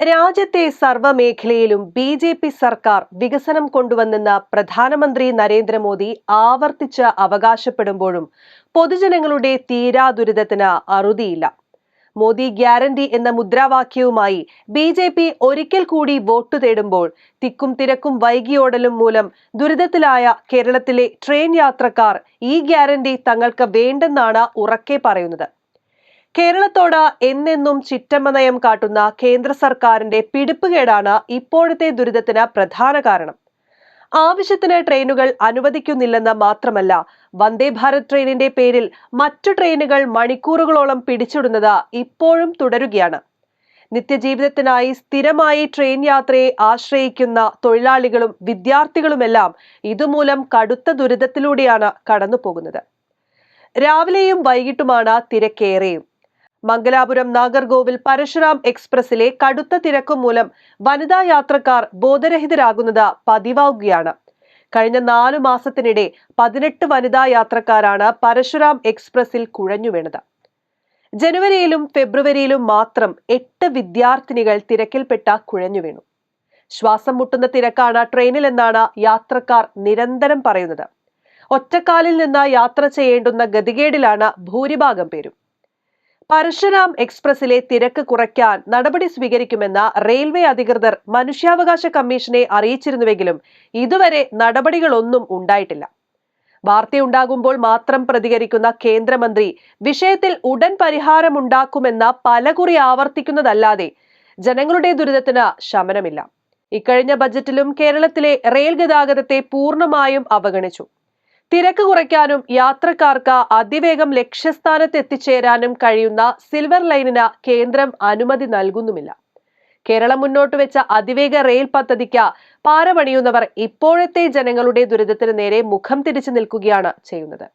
രാജ്യത്തെ സർവമേഖലയിലും B J P സർക്കാർ വികസനം കൊണ്ടുവന്നെന്ന് പ്രധാനമന്ത്രി നരേന്ദ്രമോദി ആവർത്തിച്ച് അവകാശപ്പെടുമ്പോഴും പൊതുജനങ്ങളുടെ തീരാ ദുരിതത്തിന് അറുതിയില്ല. മോദി ഗ്യാരണ്ടി എന്ന മുദ്രാവാക്യവുമായി ബി ജെ പി ഒരിക്കൽ കൂടി വോട്ട് തേടുമ്പോൾ തിക്കും തിരക്കും വൈകിയോടലും മൂലം ദുരിതത്തിലായ കേരളത്തിലെ ട്രെയിൻ യാത്രക്കാർ ഈ ഗ്യാരണ്ടി തങ്ങൾക്ക് വേണ്ടെന്നാണ് ഉറക്കെ പറയുന്നത്. കേരളത്തോട് എന്നെന്നും ചിറ്റമ്മ നയം കാട്ടുന്ന കേന്ദ്ര സർക്കാരിന്റെ പിടിപ്പുകേടാണ് ഇപ്പോഴത്തെ ദുരിതത്തിന് പ്രധാന കാരണം. ആവശ്യത്തിന് ട്രെയിനുകൾ അനുവദിക്കുന്നില്ലെന്ന് മാത്രമല്ല വന്ദേ ഭാരത് ട്രെയിനിന്റെ പേരിൽ മറ്റു ട്രെയിനുകൾ മണിക്കൂറുകളോളം പിടിച്ചിടുന്നത് ഇപ്പോഴും തുടരുകയാണ്. നിത്യജീവിതത്തിനായി സ്ഥിരമായി ട്രെയിൻ യാത്രയെ ആശ്രയിക്കുന്ന തൊഴിലാളികളും വിദ്യാർത്ഥികളുമെല്ലാം ഇതുമൂലം കടുത്ത ദുരിതത്തിലൂടെയാണ് കടന്നു പോകുന്നത് രാവിലെയും വൈകിട്ടുമാണ് തിരക്കേറെയും. മംഗലാപുരം നാഗർകോവിൽ പരശുറാം എക്സ്പ്രസിലെ കടുത്ത തിരക്കു മൂലം വനിതാ യാത്രക്കാർ ബോധരഹിതരാകുന്നത് പതിവാകുകയാണ് കഴിഞ്ഞ നാലു മാസത്തിനിടെ പതിനെട്ട് വനിതാ യാത്രക്കാരാണ് പരശുറാം എക്സ്പ്രസിൽ കുഴഞ്ഞു വീണത്. ജനുവരിയിലും ഫെബ്രുവരിയിലും മാത്രം എട്ട് വിദ്യാർത്ഥിനികൾ തിരക്കിൽപ്പെട്ട കുഴഞ്ഞു വീണു. ശ്വാസം മുട്ടുന്ന തിരക്കാണ് ട്രെയിനിൽ എന്നാണ് യാത്രക്കാർ നിരന്തരം പറയുന്നത്. ഒറ്റക്കാലിൽ നിന്ന് യാത്ര ചെയ്യേണ്ടുന്ന ഗതികേടിലാണ് ഭൂരിഭാഗം പേരും. പരശുരാം എക്സ്പ്രസിലെ തിരക്ക് കുറയ്ക്കാൻ നടപടി സ്വീകരിക്കുമെന്ന റെയിൽവേ അധികൃതർ മനുഷ്യാവകാശ കമ്മീഷനെ അറിയിച്ചിരുന്നുവെങ്കിലും ഇതുവരെ നടപടികളൊന്നും ഉണ്ടായിട്ടില്ല. വാർത്തയുണ്ടാകുമ്പോൾ മാത്രം പ്രതികരിക്കുന്ന കേന്ദ്രമന്ത്രി വിഷയത്തിൽ ഉടൻ പരിഹാരമുണ്ടാക്കുമെന്ന പലകുറി ആവർത്തിക്കുന്നതല്ലാതെ ജനങ്ങളുടെ ദുരിതത്തിന് ശമനമില്ല. ഇക്കഴിഞ്ഞ ബജറ്റിലും കേരളത്തിലെ റെയിൽ ഗതാഗതത്തെ പൂർണമായും അവഗണിച്ചു. തിരക്ക് കുറയ്ക്കാനും യാത്രക്കാർക്ക് അതിവേഗം ലക്ഷ്യസ്ഥാനത്ത് എത്തിച്ചേരാനും കഴിയുന്ന സിൽവർ ലൈനിന് കേന്ദ്രം അനുമതി നൽകുന്നുമില്ല. കേരളം മുന്നോട്ട് വെച്ച അതിവേഗ റെയിൽ പദ്ധതിക്ക് പാരമണിയുന്നവർ ഇപ്പോഴത്തെ ജനങ്ങളുടെ ദുരിതത്തിന് നേരെ മുഖം തിരിച്ചു നിൽക്കുകയാണ് ചെയ്യുന്നത്.